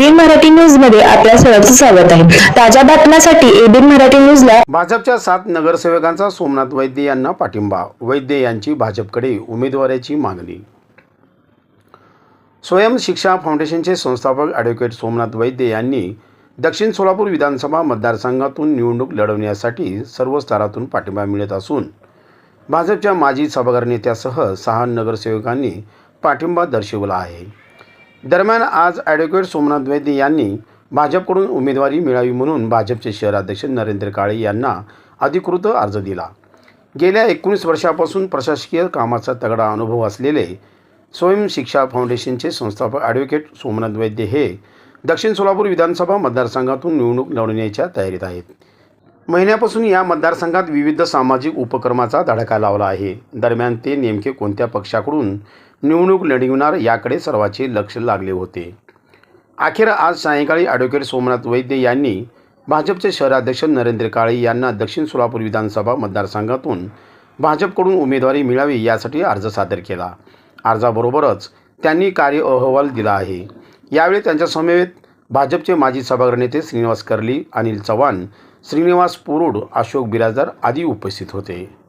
एबीन मराठी न्यूजमध्ये आपल्या सर्वांचं स्वागत आहे. ताज्या बातम्यांसाठी एबीन मराठी न्यूजला भाजपच्या सात नगरसेवकांचा सोमनाथ वैद्य यांना पाठिंबा. वैद्य यांची भाजपकडे उमेदवाराची मागणी. स्वयं शिक्षा फाउंडेशनचे संस्थापक ॲडव्होकेट सोमनाथ वैद्य यांनी दक्षिण सोलापूर विधानसभा मतदारसंघातून निवडणूक लढवण्यासाठी सर्व स्तरातून पाठिंबा मिळत असून भाजपच्या माजी सभागृह नेत्यासह सहा नगरसेवकांनी पाठिंबा दर्शवला आहे. दरम्यान आज ॲडव्होकेट सोमनाथ वैद्य यांनी भाजपकडून उमेदवारी मिळावी म्हणून भाजपचे शहराध्यक्ष नरेंद्र काळे यांना अधिकृत अर्ज दिला. गेल्या एकोणीस वर्षापासून प्रशासकीय कामाचा तगडा अनुभव असलेले स्वयं शिक्षा फाउंडेशनचे संस्थापक ॲडव्होकेट सोमनाथ वैद्य हे दक्षिण सोलापूर विधानसभा मतदारसंघातून निवडणूक लढवण्याच्या तयारीत आहेत. महिन्यापासून या मतदारसंघात विविध सामाजिक उपक्रमाचा धडका लावला आहे. दरम्यान ते नेमके कोणत्या पक्षाकडून निवडणूक लढविणार याकडे सर्वांचे लक्ष लागले होते. अखेर आज सायंकाळी ॲडव्होकेट सोमनाथ वैद्य यांनी भाजपचे शहराध्यक्ष नरेंद्र काळे यांना दक्षिण सोलापूर विधानसभा मतदारसंघातून भाजपकडून उमेदवारी मिळावी यासाठी अर्ज सादर केला. अर्जाबरोबरच त्यांनी कार्य अहवाल दिला आहे. यावेळी त्यांच्यासमवेत भाजपचे माजी सभागृह नेते श्रीनिवास कर्ली अनिल चव्हाण श्रीनिवास पुरुड अशोक बिराजदार आदी उपस्थित होते.